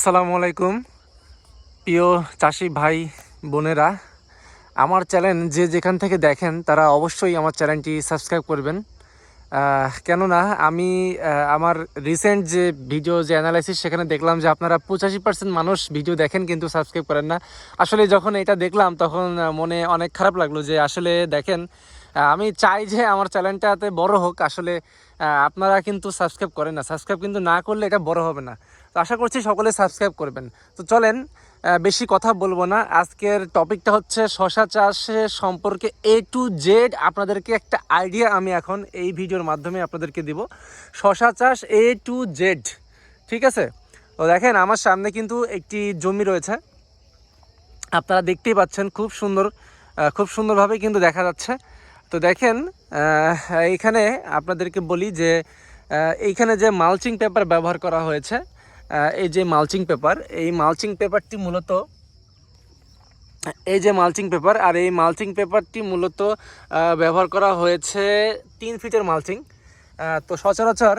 আসসালামু আলাইকুম। প্রিয় চাষি ভাই বোনেরা, আমার চ্যানেল যে যেখান থেকে দেখেন, তারা অবশ্যই আমার চ্যানেলটি সাবস্ক্রাইব করবেন। কেননা আমি আমার রিসেন্ট যে ভিডিও যে অ্যানালাইসিস সেখানে দেখলাম যে আপনারা পঁচাশি পার্সেন্ট মানুষ ভিডিও দেখেন কিন্তু সাবস্ক্রাইব করেন না। আসলে যখন এটা দেখলাম, তখন মনে অনেক খারাপ লাগল যে আসলে দেখেন আমি চাই যে আমার চ্যানেলটাতে বড় হোক। আসলে আপনারা কিন্তু সাবস্ক্রাইব করেন না। সাবস্ক্রাইব কিন্তু না করলে এটা বড় হবে না। তো আশা করছি সকলে সাবস্ক্রাইব করবেন। তো চলেন বেশি কথা বলব না। আজকের টপিকটা হচ্ছে শশা চাষের সম্পর্কে এ টু জেড আপনাদেরকে একটা আইডিয়া আমি এখন এই ভিডিওর মাধ্যমে আপনাদেরকে দিব। শশা চাষ এ টু জেড ঠিক আছে? তো দেখেন, আমার সামনে কিন্তু একটি জমি রয়েছে। আপনারা দেখতেই পাচ্ছেন, খুব সুন্দর খুব সুন্দরভাবে কিন্তু দেখা যাচ্ছে। তো দেখেন আহ, এইখানে আপনাদেরকে বলি যে এইখানে যে মালচিং পেপার ব্যবহার করা হয়েছে এই যে মালচিং পেপার এই মালচিং পেপারটি মূলত এই যে মালচিং পেপার আর এই মালচিং পেপারটি মূলত ব্যবহার করা হয়েছে তিন ফিটের মালচিং তো সচরাচর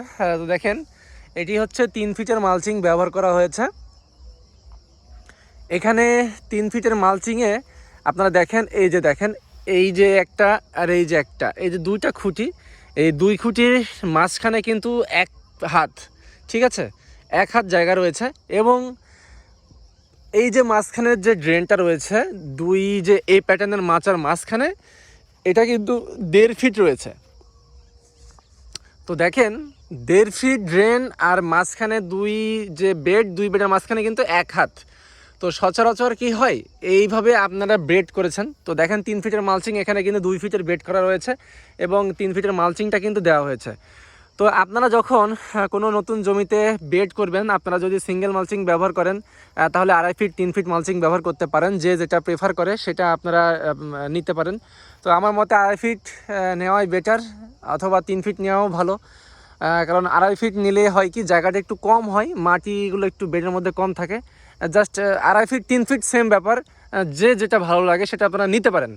দেখেন এটি হচ্ছে তিন ফিটের মালচিং ব্যবহার করা হয়েছে। এখানে তিন ফিটের মালচিংয়ে আপনারা দেখেন এই যে দেখেন এই যে একটা আর এই যে একটা, এই যে দুইটা খুঁটি, এই দুই খুঁটির মাঝখানে কিন্তু এক হাত, ঠিক আছে? এক হাত জায়গা রয়েছে এবং এই যে মাঝখানের যে ড্রেনটা রয়েছে, দুই যে এই প্যাটার্নের মাচার মাঝখানে, এটা কিন্তু দেড় ফিট রয়েছে। তো দেখেন, দেড় ফিট ড্রেন আর মাঝখানে দুই যে বেড, দুই বেডের মাঝখানে কিন্তু এক হাত। তো সচরাচর কি হয়? এইভাবে আপনারা ব্রেড করেছেন। তো দেখেন, তিন ফিটের মালচিং এখানে কিন্তু দুই ফিটের ব্রেড করা রয়েছে এবং তিন ফিটের মালচিংটা কিন্তু দেওয়া হয়েছে। তো আপনারা যখন কোনো নতুন জমিতে বেড করবেন, আপনারা যদি সিঙ্গেল মালচিং ব্যবহার করেন তাহলে আড়াই ফিট, তিন ফিট মালচিং ব্যবহার করতে পারেন। যে যেটা প্রেফার করে, সেটা আপনারা নিতে পারেন। তো আমার মতে আড়াই ফিট নেওয়াই বেটার অথবা তিন ফিট নেওয়াও ভালো। কারণ আড়াই ফিট নিলে হয় কি, জায়গাটা একটু কম হয়, মাটিগুলো একটু বেডের মধ্যে কম থাকে। জাস্ট আড়াই ফিট তিন ফিট সেম ব্যাপার। যে যেটা ভালো লাগে সেটা আপনারা নিতে পারেন।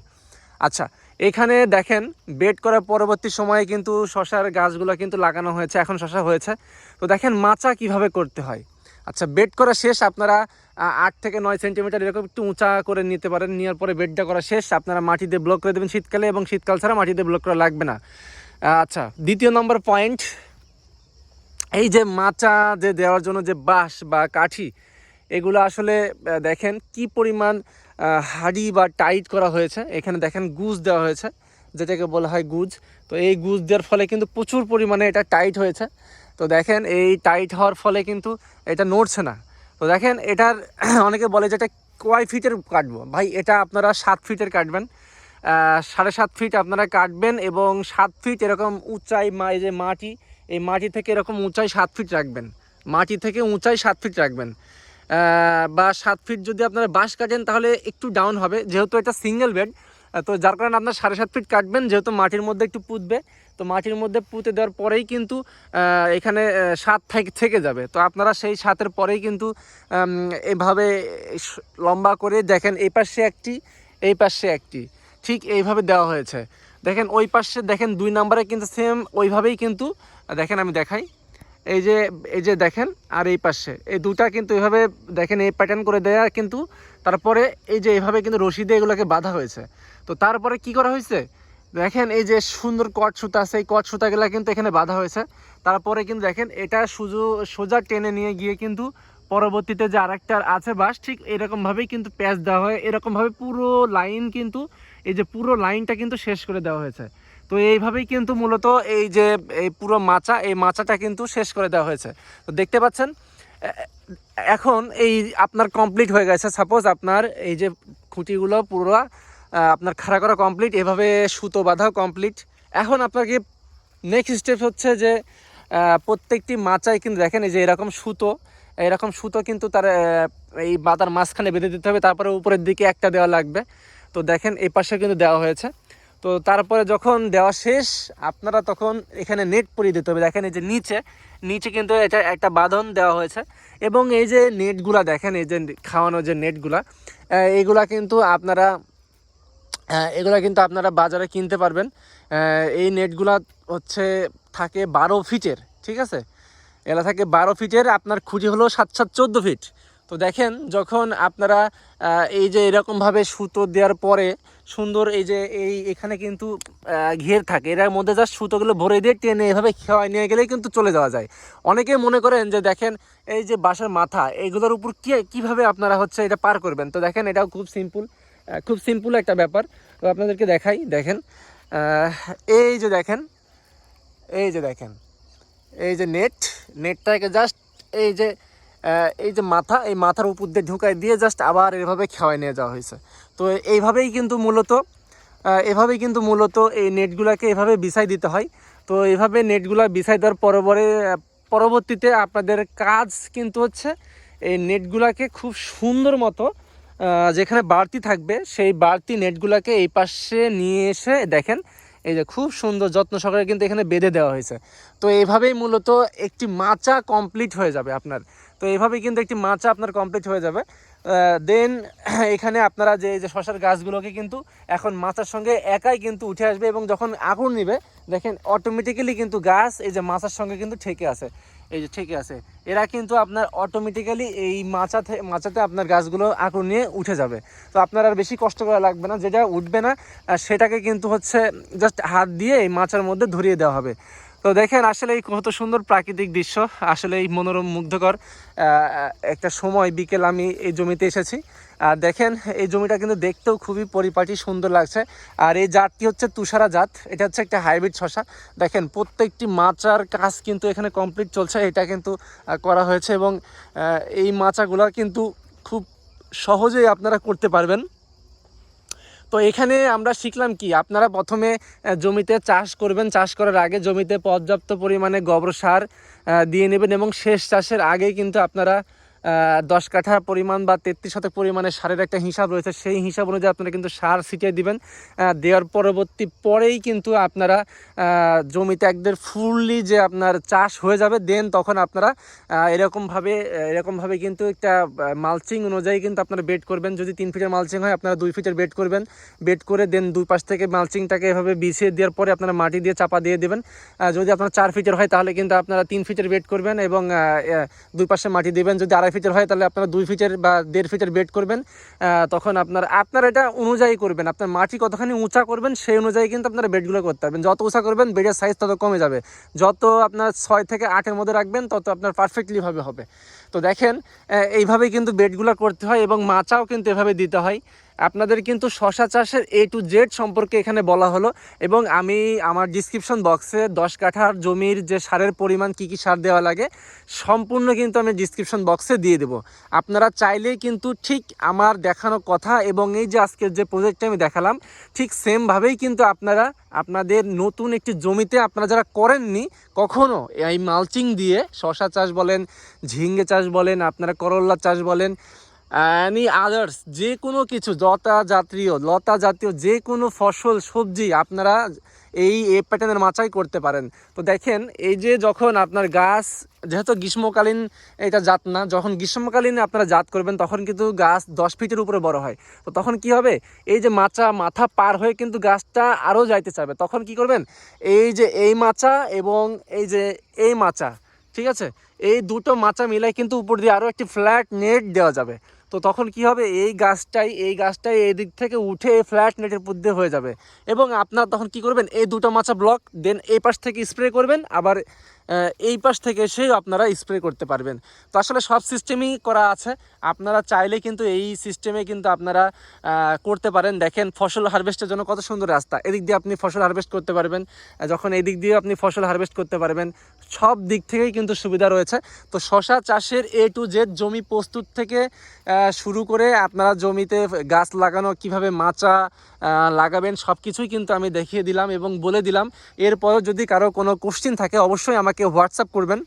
আচ্ছা এখানে দেখেন বেড করার পরবর্তী সময়ে কিন্তু শশার গাছগুলো কিন্তু লাগানো হয়েছে, এখন শশা হয়েছে। তো দেখেন, মাচা কীভাবে করতে হয়। আচ্ছা বেড করা শেষ, আপনারা আট থেকে নয় সেন্টিমিটার এরকম একটু উঁচা করে নিতে পারেন। নেওয়ার পরে বেডটা করা শেষ, আপনারা মাটি দিয়ে ব্লক করে দেবেন শীতকালে এবং শীতকাল ছাড়া মাটি দিয়ে ব্লক করা লাগবে না। আচ্ছা দ্বিতীয় নম্বর পয়েন্ট এই যে মাচা যে দেওয়ার জন্য যে বাঁশ বা কাঠি এগুলো আসলে দেখেন কি পরিমাণ হাডি বা টাইট করা হয়েছে। এখানে দেখেন গুজ দেওয়া হয়েছে, যেটাকে বলা হয় গুজ। তো এই গুজ দেওয়ার ফলে কিন্তু প্রচুর পরিমাণে এটা টাইট হয়েছে। তো দেখেন এই টাইট হওয়ার ফলে কিন্তু এটা নড়ছে না। তো দেখেন এটার, অনেকে বলে যে এটা কয় ফিটের কাটবো? ভাই, এটা আপনারা সাত ফিটের কাটবেন। সাড়ে সাত ফিট আপনারা কাটবেন এবং সাত ফিট এরকম উঁচাই মা, এই যে মাটি, এই মাটি থেকে এরকম উঁচাই সাত ফিট রাখবেন। মাটি থেকে উঁচাই সাত ফিট রাখবেন। বা সাত ফিট যদি আপনারা বাঁশ কাটেন, তাহলে একটু ডাউন হবে। যেহেতু এটা সিঙ্গেল বেড তো যার কারণে আপনার সাড়ে সাত ফিট কাটবেন, যেহেতু মাটির মধ্যে একটু পুঁতবে। তো মাটির মধ্যে পুঁতে দেওয়ার পরেই কিন্তু এখানে সাত থেকে থেকে যাবে। তো আপনারা সেই সাতের পরেই কিন্তু এভাবে লম্বা করে দেখেন, এই পাশে একটি, এই পাশে একটি। ঠিক এইভাবে দেওয়া হয়েছে। দেখেন ওই পাশে, দেখেন দুই নম্বরে কিন্তু সেম ওইভাবেই কিন্তু, দেখেন আমি দেখাই। এই যে এই যে দেখেন, আর এই পাশে। এই দুটা কিন্তু এইভাবে দেখেন, এই প্যাটার্ন করে দেয়া কিন্তু তারপরে এই যে এইভাবে কিন্তু রশি দিয়ে এগুলোকে বাঁধা হয়েছে। তো তারপরে কি করা হয়েছে? দেখেন, এই যে সুন্দর কট সুতা আছে, এই কট সুতাগুলো কিন্তু এখানে বাঁধা হয়েছে। তারপরে কিন্তু দেখেন, এটা সুজো, সোজা টেনে নিয়ে গিয়ে কিন্তু পরবর্তীতে যে আরেকটা আছে বাস ঠিক এরকমভাবেই কিন্তু প্যাচ দেওয়া হয়। এরকমভাবে পুরো লাইন কিন্তু, এই যে পুরো লাইনটা কিন্তু শেষ করে দেওয়া হয়েছে। তো এইভাবেই কিন্তু মূলত এই যে, এই পুরো মাচা, এই মাচাটা কিন্তু শেষ করে দেওয়া হয়েছে। তো দেখতে পাচ্ছেন এখন এই আপনার কমপ্লিট হয়ে গেছে। সাপোজ আপনার এই যে খুঁটিগুলো পুরো আপনার খাড়া করা কমপ্লিট এভাবে সুতো বাঁধাও কমপ্লিট এখন আপনাকে নেক্সট স্টেপ হচ্ছে যে প্রত্যেকটি মাচায় কিন্তু দেখেন এই যে এরকম সুতো এরকম সুতো কিন্তু তার এই বাতার মাঝখানে বেঁধে দিতে হবে, তারপরে উপরের দিকে একটা দেওয়া লাগবে। তো দেখেন এই পাশে কিন্তু দেওয়া হয়েছে। তো তারপরে যখন দেওয়া শেষ, আপনারা তখন এখানে নেট পরিয়ে দিতে হবে। দেখেন এই যে নিচে নিচে কিন্তু এটা একটা বাঁধন দেওয়া হয়েছে। এবং এই যে নেটগুলা দেখেন এই যে খাওয়ানো যে নেটগুলা এইগুলা কিন্তু আপনারা এগুলা কিন্তু আপনারা বাজারে কিনতে পারবেন। এই নেটগুলা হচ্ছে থাকে বারো ফিটের, ঠিক আছে? এলা থাকে বারো ফিটের, আপনার খুঁটি হলো সাত সাত চোদ্দ ফিট। তো দেখেন, যখন আপনারা এই যে এরকমভাবে সুতো দেওয়ার পরে সুন্দর এই যে এই এখানে কিন্তু ঘের থাকে। এর মধ্যে জাস্ট সুতোগুলো ভরে দিয়ে টেনে এভাবে খাওয়াই নিয়ে গেলেই কিন্তু চলে যাওয়া যায়। অনেকে মনে করেন যে, দেখেন, এই যে বাসার মাথা এগুলোর উপর কি, কীভাবে আপনারা হচ্ছে এটা পার করবেন? তো দেখেন, এটাও খুব সিম্পল খুব সিম্পল একটা ব্যাপার। তো আপনাদেরকে দেখাই, দেখেন এই যে দেখেন, এই যে দেখেন, এই যে নেট নেটটাকে জাস্ট এই যে এই যে মাথা, এই মাথার উপর দিয়ে ঢুকাই দিয়ে জাস্ট আবার এভাবে খাওয়াই নিয়ে যাওয়া হয়েছে। তো এইভাবেই কিন্তু মূলত এভাবেই কিন্তু মূলত এই নেটগুলোকে এভাবে বিছাই দিতে হয়। তো এইভাবে নেটগুলো বিছাই দেওয়ার পরবরে পরবর্তীতে আপনাদের কাজ কিন্তু হচ্ছে এই নেটগুলোকে খুব সুন্দর মতো যেখানে বাড়তি থাকবে সেই বাড়তি নেটগুলোকে এই পাশে নিয়ে এসে দেখেন, এই যে খুব সুন্দর যত্ন সহকারে কিন্তু এখানে বেঁধে দেওয়া হয়েছে। তো এইভাবেই মূলত একটি মাচা কমপ্লিট হয়ে যাবে আপনার। তো এইভাবেই কিন্তু একটি মাচা আপনার কমপ্লিট হয়ে যাবে। দেন এখানে আপনারা যে যে শশার গাছগুলোকে কিন্তু এখন মাচার সঙ্গে একাই কিন্তু উঠে আসবে এবং যখন আগুন নিবে, দেখেন অটোমেটিক্যালি কিন্তু গাছ এই যে মাচার সঙ্গে কিন্তু ঠেকে আছে। এই যে ঠেকে আছে। এরা কিন্তু আপনার অটোমেটিক্যালি এই মাচা থে- মাচাতে আপনার গাছগুলো আগুন নিয়ে উঠে যাবে। তো আপনার আর বেশি কষ্ট করা লাগবে না, যেটা উঠবে না সেটাকে কিন্তু হচ্ছে জাস্ট হাত দিয়ে এই মাচার মধ্যে ধরিয়ে দেওয়া হবে। তো দেখেন, আসলে এই কত সুন্দর প্রাকৃতিক দৃশ্য, আসলে এই মনোরম, মুগ্ধকর একটা সময় বিকেল আমি এই জমিতে এসেছি। আর দেখেন, এই জমিটা কিন্তু দেখতেও খুবই পরিপাটি, সুন্দর লাগছে। আর এই জাতটি হচ্ছে তুষারা জাত, এটা হচ্ছে একটা হাইব্রিড শশা। দেখেন, প্রত্যেকটি মাচার কাজ কিন্তু এখানে কমপ্লিট চলছে, এটা কিন্তু করা হয়েছে এবং এই মাচাগুলো কিন্তু খুব সহজেই আপনারা করতে পারবেন। তো এখানে আমরা শিখলাম কি? আপনারা প্রথমে জমিতে চাষ করবেন। চাষ করার আগে জমিতে পর্যাপ্ত পরিমাণে গোবর সার দিয়ে নেবেন এবং শেষ চাষের আগে কিন্তু আপনারা দশ কাঠা পরিমাণ বা তেত্রিশ শতক পরিমাণে সারের একটা হিসাব রয়েছে। সেই হিসাব অনুযায়ী আপনারা কিন্তু সার ছিটিয়ে দিবেন। দেওয়ার পরবর্তী পরেই কিন্তু আপনারা জমিতে একদের ফুললি যে আপনার চাষ হয়ে যাবে, দেন তখন আপনারা এরকমভাবে এরকমভাবে কিন্তু একটা মালচিং অনুযায়ী কিন্তু আপনারা বেড করবেন। যদি তিন ফিটের মালচিং হয়, আপনারা দুই ফিটের বেড করবেন। বেড করে দেন দুই পাশ থেকে মালচিংটাকে এভাবে বিছিয়ে দেওয়ার পরে আপনারা মাটি দিয়ে চাপা দিয়ে দেবেন। যদি আপনার চার ফিটের হয়, তাহলে কিন্তু আপনারা তিন ফিটের বেড করবেন এবং দুই পাশে মাটি দেবেন। যদি আড়াই ফিটের হয়, তাহলে আপনারা দুই ফিটের বা দেড় ফিটের বেড করবেন। তখন আপনার আপনার এটা অনুযায়ী করবেন। আপনার মাটি কতখানি উঁচা করবেন, সেই অনুযায়ী কিন্তু আপনারা বেডগুলো করতে পারবেন। যত উঁচা করবেন বেডের সাইজ তত কমে যাবে। যত আপনার ছয় থেকে আটের মধ্যে রাখবেন, তত আপনার পারফেক্টলিভাবে হবে। তো দেখেন এইভাবেই কিন্তু বেডগুলো করতে হয় এবং মাচাও কিন্তু এভাবে দিতে হয়। আপনাদের কিন্তু শশা চাষের এ টু জেড সম্পর্কে এখানে বলা হলো এবং আমি আমার ডিসক্রিপশন বক্সে দশ কাঠার জমির যে সারের পরিমাণ কি কি সার দেওয়া লাগে সম্পূর্ণ কিন্তু আমি ডিসক্রিপশন বক্সে দিয়ে দেবো। আপনারা চাইলেই কিন্তু ঠিক আমার দেখানো কথা এবং এই যে আজকের যে প্রজেক্টটা আমি দেখালাম, ঠিক সেমভাবেই কিন্তু আপনারা আপনাদের নতুন একটি জমিতে আপনারা যারা করেননি, কখনো এই মালচিং দিয়ে শশা চাষ বলেন, ঝিঙ্গে চাষ বলেন, আপনারা করল্লা চাষ বলেন অ্যানি আদার্স যে কোনো কিছু লতা জাতীয় লতা জাতীয় যে কোনো ফসল, সবজি আপনারা এই এ প্যাটার্নের মাচাই করতে পারেন। তো দেখেন, এই যে যখন আপনার গাছ, যেহেতু গ্রীষ্মকালীন এটা জাত না, যখন গ্রীষ্মকালীন আপনারা জাত করবেন, তখন কিন্তু গাছ দশ ফিটের উপরে বড় হয়। তো তখন কি হবে? এই যে মাচা, মাথা পার হয়ে কিন্তু গাছটা আরও যাইতে চাবে। তখন কি করবেন? এই যে এই মাচা এবং এই যে এই মাচা, ঠিক আছে? এই দুটো মাচা মিলাই কিন্তু উপর দিয়ে আরও একটি ফ্ল্যাট নেট দেওয়া যাবে। তো তখন কি হবে? এই গাছটাই এই গাছটাই এই দিক থেকে উঠে এই ফ্ল্যাট নেটের মধ্যে হয়ে যাবে। এবং আপনার তখন কি করবেন? এই দুটো মাচা ব্লক দেন এই পাশ থেকে স্প্রে করবেন, আবার এই পাশ থেকে এসেও আপনারা স্প্রে করতে পারবেন। তো আসলে সব সিস্টেমই করা আছে। আপনারা চাইলে কিন্তু এই সিস্টেমে কিন্তু আপনারা করতে পারেন। দেখেন, ফসল হারভেস্টের জন্য কত সুন্দর রাস্তা। এদিক দিয়ে আপনি ফসল হারভেস্ট করতে পারবেন। যখন এই দিক দিয়ে আপনি ফসল হারভেস্ট করতে পারবেন, সব দিক থেকেই কিন্তু সুবিধা রয়েছে। তো শশা চাষের এ টু জেড জমি প্রস্তুত থেকে শুরু করে আপনারা জমিতে গাছ লাগানো, কীভাবে মাচা লাগাবেন সব কিছুই কিন্তু আমি দেখিয়ে দিলাম এবং বলে দিলাম। এরপরও যদি কারও কোনো কোশ্চিন থাকে, অবশ্যই আমাকে হোয়াটসঅ্যাপ করবেন।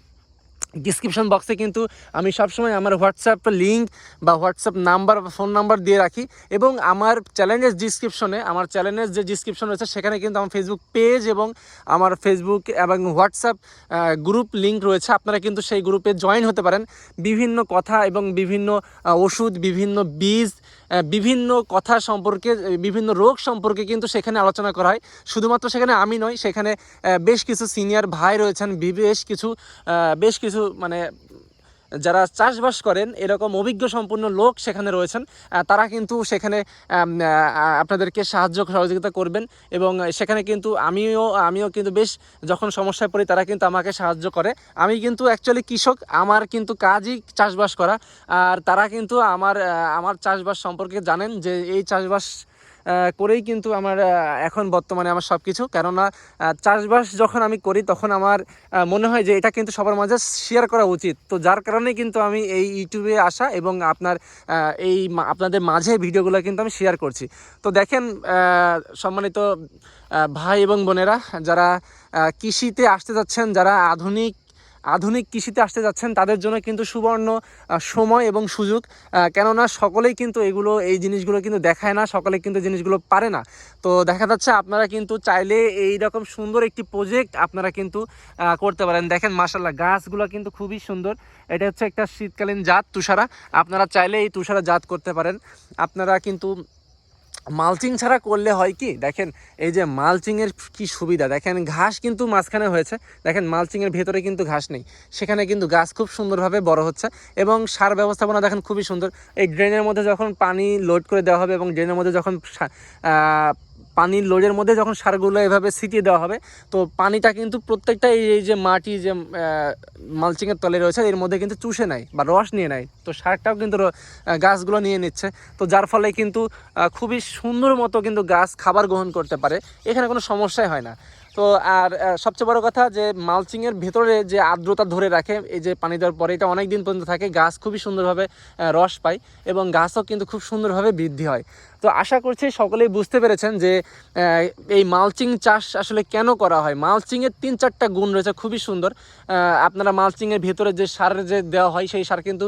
ডিসক্রিপশন বক্সে কিন্তু আমি সবসময় আমার হোয়াটসঅ্যাপ লিঙ্ক বা হোয়াটসঅ্যাপ নাম্বার বা ফোন নাম্বার দিয়ে রাখি এবং আমার চ্যানেলের ডিসক্রিপশনে আমার চ্যানেলের যে ডিসক্রিপশন রয়েছে সেখানে কিন্তু আমার ফেসবুক পেজ এবং আমার ফেসবুক এবং হোয়াটসঅ্যাপ গ্রুপ লিঙ্ক রয়েছে। আপনারা কিন্তু সেই গ্রুপে জয়েন হতে পারেন। বিভিন্ন কথা এবং বিভিন্ন ওষুধ, বিভিন্ন বীজ বিভিন্ন কথা সম্পর্কে, বিভিন্ন রোগ সম্পর্কে কিন্তু সেখানে আলোচনা করা হয়। শুধুমাত্র সেখানে আমি নই, সেখানে বেশ কিছু সিনিয়র ভাই রয়েছেন বেশ কিছু বেশ কিছু মানে যারা চাষবাস করেন, এরকম অভিজ্ঞ সম্পূর্ণ লোক সেখানে রয়েছেন তারা কিন্তু সেখানে আপনাদেরকে সাহায্য সহযোগিতা করবেন এবং সেখানে কিন্তু আমিও আমিও কিন্তু বেশ যখন সমস্যায় পড়ি, তারা কিন্তু আমাকে সাহায্য করে। আমি কিন্তু অ্যাকচুয়ালি কৃষক, আমার কিন্তু কাজই চাষবাস করা। আর তারা কিন্তু আমার আমার চাষবাস সম্পর্কে জানেন যে এই চাষবাস করেই কিন্তু আমার এখন বর্তমানে আমার সব কিছু কেননা চাষবাস যখন আমি করি, তখন আমার মনে হয় যে এটা কিন্তু সবার মাঝে শেয়ার করা উচিত। তো যার কারণে কিন্তু আমি এই ইউটিউবে আসা এবং আপনার এই আপনাদের মাঝে ভিডিওগুলো কিন্তু আমি শেয়ার করছি। তো দেখেন সম্মানিত ভাই এবং বোনেরা, যারা কৃষিতে আসতে যাচ্ছেন, যারা আধুনিক আধুনিক কৃষিতে আসতে যাচ্ছেন, তাদের জন্য কিন্তু সুবর্ণ সময় এবং সুযোগ। কেননা সকলেই কিন্তু এগুলো, এই জিনিসগুলো কিন্তু দেখায় না সকলে কিন্তু জিনিসগুলো পারে না। তো দেখা যাচ্ছে আপনারা কিন্তু চাইলে এই রকম সুন্দর একটি প্রজেক্ট আপনারা কিন্তু করতে পারেন। দেখেন মাসাল্লাহ গাছগুলো কিন্তু খুবই সুন্দর। এটা হচ্ছে একটা শীতকালীন জাত তুষারা। আপনারা চাইলে এই তুষারা জাত করতে পারেন। আপনারা কিন্তু মালচিং ছাড়া করলে হয় কি? দেখেন, এই যে মালচিংয়ের কি সুবিধা? দেখেন, ঘাস কিন্তু মাঝখানে হয়েছে। দেখেন, মালচিংয়ের ভেতরে কিন্তু ঘাস নেই। সেখানে কিন্তু গাছ খুব সুন্দরভাবে বড় হচ্ছে এবং সার ব্যবস্থাপনা দেখেন খুবই সুন্দর। এই ড্রেনের মধ্যে যখন পানি লোড করে দেওয়া হবে এবং ড্রেনের মধ্যে যখন পানির লোডের মধ্যে যখন সারগুলো এভাবে ছিটিয়ে দেওয়া হবে, তো পানিটা কিন্তু প্রত্যেকটা এই যে মাটি যে মালচিংয়ের তলে রয়েছে, এর মধ্যে কিন্তু চুষে নেয় বা রস নিয়ে নেয়। তো সারটাও কিন্তু গাছগুলো নিয়ে নিচ্ছে। তো যার ফলে কিন্তু খুবই সুন্দর মতো কিন্তু গাছ খাবার গ্রহণ করতে পারে। এখানে কোনো সমস্যাই হয় না। তো আর সবচেয়ে বড় কথা যে মালচিংয়ের ভেতরে যে আর্দ্রতা ধরে রাখে, এই যে পানি দেওয়ার পরে এটা অনেক দিন পর্যন্ত থাকে, গাছ খুবই সুন্দরভাবে রস পায় এবং গাছও কিন্তু খুব সুন্দরভাবে বৃদ্ধি হয়। তো আশা করছি সকলেই বুঝতে পেরেছেন যে এই মালচিং চাষ আসলে কেন করা হয়? মালচিংয়ের তিন চারটা গুণ রয়েছে, খুবই সুন্দর। আপনারা মালচিংয়ের ভেতরে যে সার যে দেওয়া হয়, সেই সার কিন্তু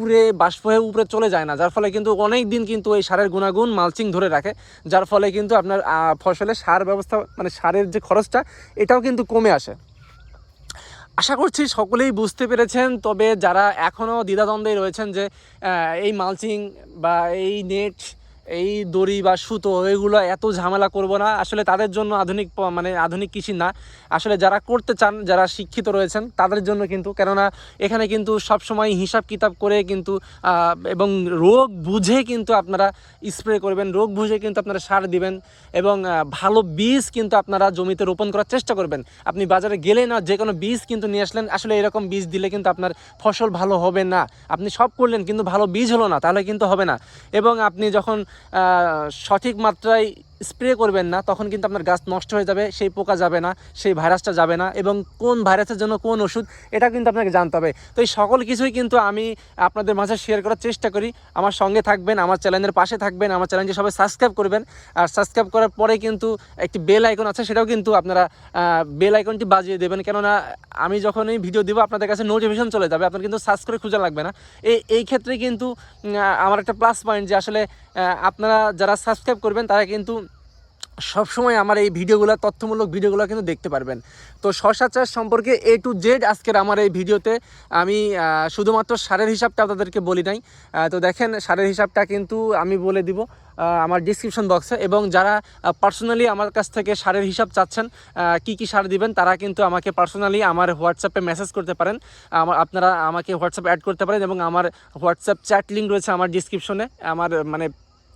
উড়ে, বাষ্প হয়ে উপরে চলে যায় না। যার ফলে কিন্তু অনেক দিন কিন্তু এই সারের গুণাগুণ মালচিং ধরে রাখে। যার ফলে কিন্তু আপনার ফসলে সার ব্যবস্থা মানে সারের যে খরচটা, এটাও কিন্তু কমে আসে। আশা করছি সকলেই বুঝতে পেরেছেন, তবে যারা এখনও দ্বিধাদ্বন্দ্বে রয়েছেন যে এই মালচিং বা এই নেট এই দড়ি বা সুতো এগুলো এত ঝামেলা করব না। আসলে তাদের জন্য আধুনিক মানে আধুনিক কৃষি না। আসলে যারা করতে চান, যারা শিক্ষিত রয়েছেন, তাদের জন্য কিন্তু, কেননা এখানে কিন্তু সব সময় হিসাব কিতাব করে কিন্তু এবং রোগ বুঝে কিন্তু আপনারা স্প্রে করবেন, রোগ বুঝে কিন্তু আপনারা সার দিবেন, এবং ভালো বীজ কিন্তু আপনারা জমিতে রোপণ করার চেষ্টা করবেন। আপনি বাজারে গেলে না, যে কোনো বীজ কিন্তু নিয়ে আসলেন, আসলে এরকম বীজ দিলে কিন্তু আপনার ফসল ভালো হবে না। আপনি সব করলেন, কিন্তু ভালো বীজ হলো না, তাহলে কিন্তু হবে না। এবং আপনি যখন সঠিক মাত্রায় স্প্রে করবেন না, তখন কিন্তু আপনার গাছ নষ্ট হয়ে যাবে, সেই পোকা যাবে না, সেই ভাইরাসটা যাবে না, এবং কোন ভাইরাসের জন্য কোন ওষুধ, এটা কিন্তু আপনাকে জানতে হবে। তো এই সকল কিছুই কিন্তু আমি আপনাদের মাঝে শেয়ার করার চেষ্টা করি। আমার সঙ্গে থাকবেন, আমার চ্যানেলের পাশে থাকবেন, আমার চ্যানেলটি সবাই সাবস্ক্রাইব করবেন। আর সাবস্ক্রাইব করার পরে কিন্তু একটি বেল আইকন আছে, সেটাও কিন্তু আপনারা বেল আইকনটি বাজিয়ে দেবেন। কেননা আমি যখন এই ভিডিও দেবো, আপনাদের কাছে নোটিফিকেশন চলে যাবে, আপনার কিন্তু সার্চ করে খুঁজে লাগবে না। এই এই ক্ষেত্রে কিন্তু আমার একটা প্লাস পয়েন্ট যে আসলে আপনারা যারা সাবস্ক্রাইব করবেন, তারা কিন্তু সবসময় আমার এই ভিডিওগুলো, তথ্যমূলক ভিডিওগুলো কিন্তু দেখতে পারবেন। তো শশা চাষ সম্পর্কে এ টু জেড আজকের আমার এই ভিডিওতে আমি শুধুমাত্র সারের হিসাবটা আপনাদেরকে বলি নাই। তো দেখেন, সারের হিসাবটা কিন্তু আমি বলে দিব আমার ডিসক্রিপশন বক্সে এবং যারা পার্সোনালি আমার কাছ থেকে সারের হিসাব চাচ্ছেন কি কি সার দিবেন, তারা কিন্তু আমাকে পার্সোনালি আমার হোয়াটসঅ্যাপে মেসেজ করতে পারেন। আমার, আপনারা আমাকে হোয়াটসঅ্যাপে অ্যাড করতে পারেন এবং আমার হোয়াটসঅ্যাপ চ্যাট লিঙ্ক রয়েছে আমার ডিসক্রিপশনে আমার মানে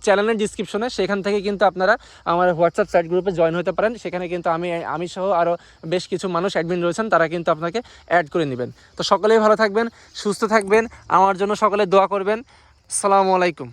চ্যানেলের ডিসক্রিপশনে সেখান থেকে কিন্তু আপনারা আমার হোয়াটসঅ্যাপ সাইট গ্রুপে জয়েন হতে পারেন। সেখানে কিন্তু আমি আমি সহ আরও বেশ কিছু মানুষ অ্যাডমিন রয়েছেন, তারা কিন্তু আপনাকে অ্যাড করে নেবেন। তো সকলেই ভালো থাকবেন, সুস্থ থাকবেন, আমার জন্য সকলে দোয়া করবেন। সালামু আলাইকুম।